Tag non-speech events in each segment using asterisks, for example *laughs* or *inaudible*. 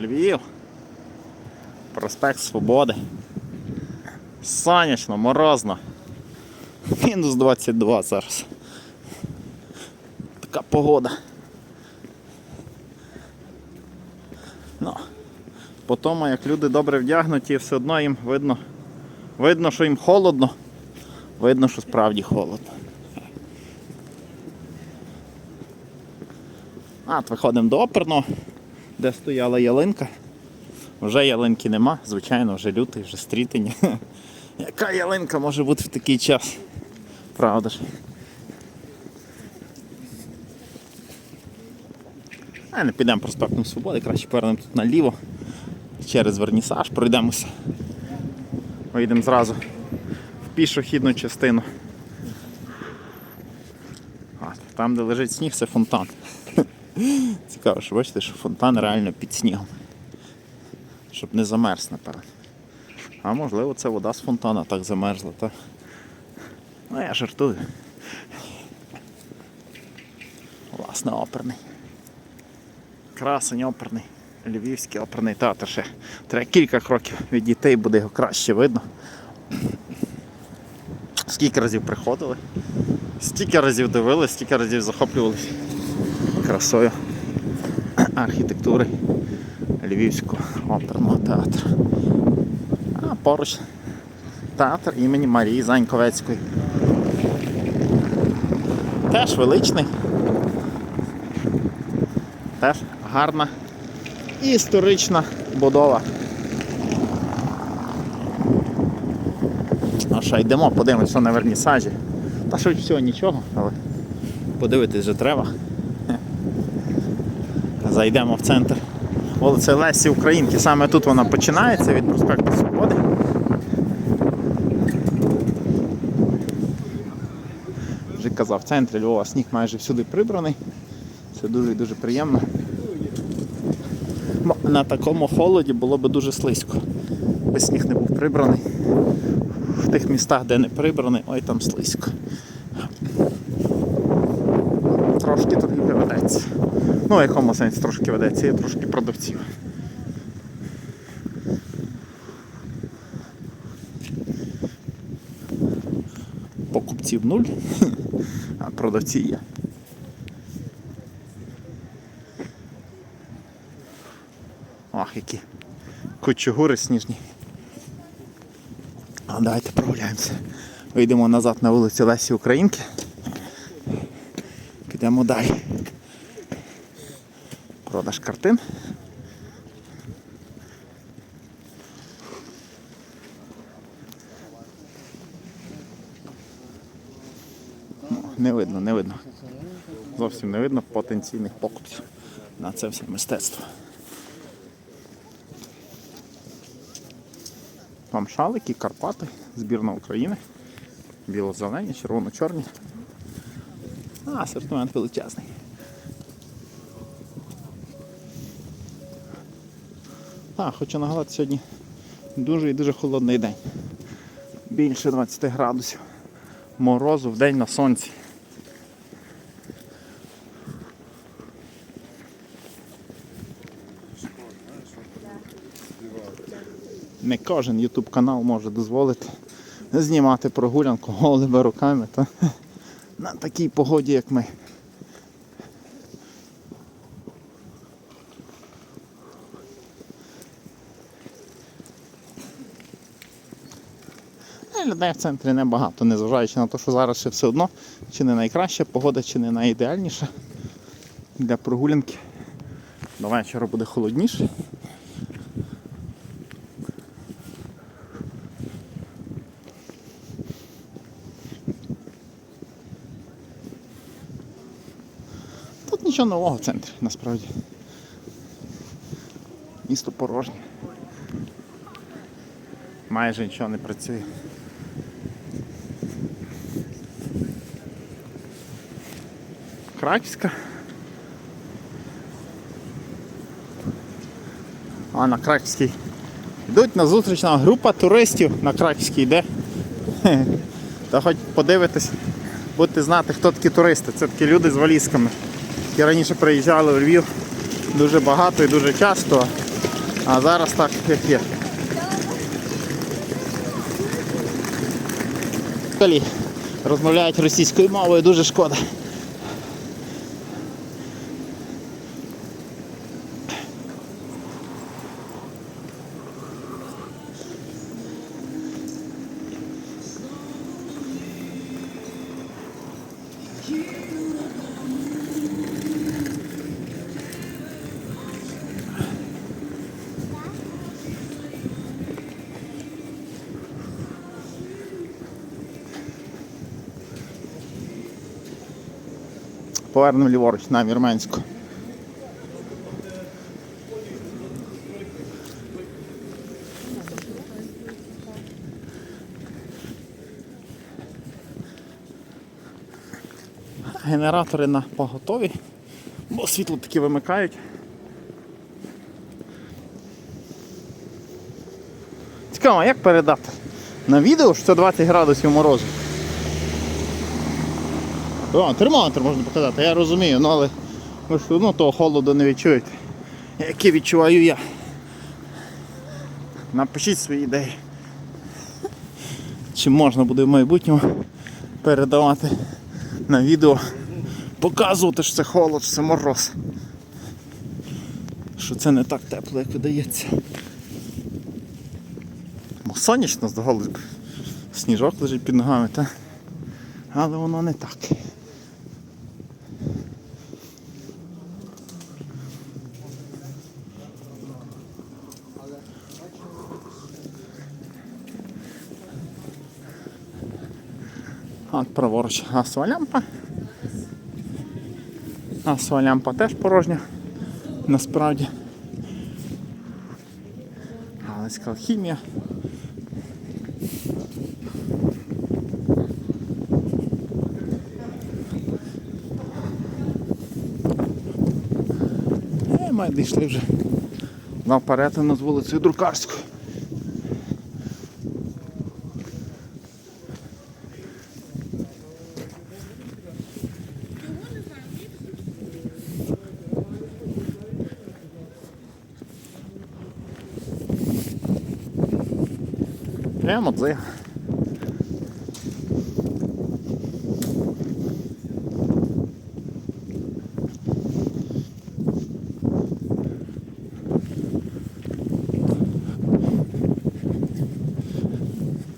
Львів. Проспект Свободи. Сонячно, морозно. Мінус 22 зараз. Така погода. Ну, по тому, як люди добре вдягнуті, все одно їм видно, видно, що їм холодно, видно, що справді холодно. От виходимо до оперного, де стояла ялинка. Вже ялинки нема, звичайно, вже лютий, вже стрітень. *laughs* Яка ялинка може бути в такий час? Правда ж? А не підемо проспектом Свободи, краще повернемо тут наліво. Через вернісаж пройдемося. Вийдемо зразу в пішохідну частину. А, там, де лежить сніг, це фонтан. *gasps* Цікаво, що бачите, що фонтан реально під снігом. Щоб не замерз наперед. А можливо це вода з фонтана так замерзла, так? Ну я жартую. Власне, оперний. Красень оперний. Львівський оперний театр ще. Треба кілька кроків від дітей буде його краще видно. Скільки разів приходили, стільки разів дивились, стільки разів захоплювалися красою архітектури Львівського оперного театру. А поруч театр імені Марії Заньковецької. Теж величний. Теж гарна історична будова. А що йдемо, подивимось, що на вернісажі. Та швидше всього нічого, але подивитись вже треба. Зайдемо в центр вулиці Лесі Українки. Саме тут вона починається від проспекту Свободи. Вже казав, в центрі Львова сніг майже всюди прибраний. Це дуже дуже приємно. На такому холоді було б дуже слизько. Би сніг не був прибраний. В тих містах, де не прибраний, ой там слизько. Трошки торгівля ведеться. Ну, в якому сенсі трошки ведеться, є трошки продавців. Покупців нуль, *laughs* а продавці є. Ах, які кучугури сніжні. А давайте прогуляємося. Вийдемо назад на вулицю Лесі Українки. Підемо далі. Продаж картин. Ну, Не видно, не видно. Зовсім не видно потенційних покупців на це все мистецтво. Там шалики, Карпати, збірна України. Біло-зелені, червоно-чорні. А, асортимент величезний. Так, хочу нагадати, сьогодні дуже і дуже холодний день. Більше 20 градусів. Морозу в день на сонці. Не кожен YouTube канал може дозволити знімати прогулянку голими руками та на такій погоді, як ми. Людей в центрі небагато, незважаючи на те, що зараз ще все одно чи не найкраща погода, чи не найідеальніша для прогулянки. До вечора буде холодніше. Тут нічого нового в центрі, насправді. Місто порожнє. Майже нічого не працює. Краківська. А на Краківській. Йдуть на зустріч нам група туристів на Краківській йде. Та хоч подивитись, будете знати, хто такі туристи. Це такі люди з валізками, які раніше приїжджали у Львів дуже багато і дуже часто. А зараз так, як є. Розмовляють російською мовою, дуже шкода. Повернемо ліворуч на Вірменську. Генератори на поготові, бо світло таки вимикають. Цікаво, як передати? На відео що це 20 градусів морозу. О, термометр можна показати, я розумію, ну але ви ж одно того холоду не відчуєте. Який відчуваю я. Напишіть свої ідеї. Чи можна буде в майбутньому передавати на відео, показувати, що це холод, що це мороз. Що це не так тепло, як видається. Бо сонячно здавалось б. Сніжок лежить під ногами, та? але воно не так. От праворуч газова лямпа. Газова лямпа теж порожня. Насправді. Галицька алхімія. Е, ми дійшли вже на перетину з вулицею Друкарською. Прямо дзига.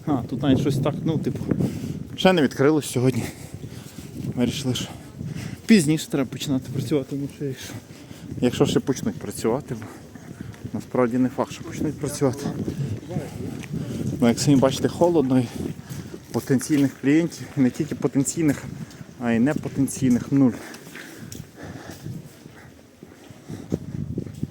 А, тут навіть щось так, ну, типу, ще не відкрилось сьогодні. Вирішили, що пізніше треба починати працювати, ну що якщо, якщо ще почнуть працювати, бо насправді не факт, що почнуть працювати. Ну, як самі бачите, холодно і потенційних клієнтів, не тільки потенційних, а й непотенційних нуль.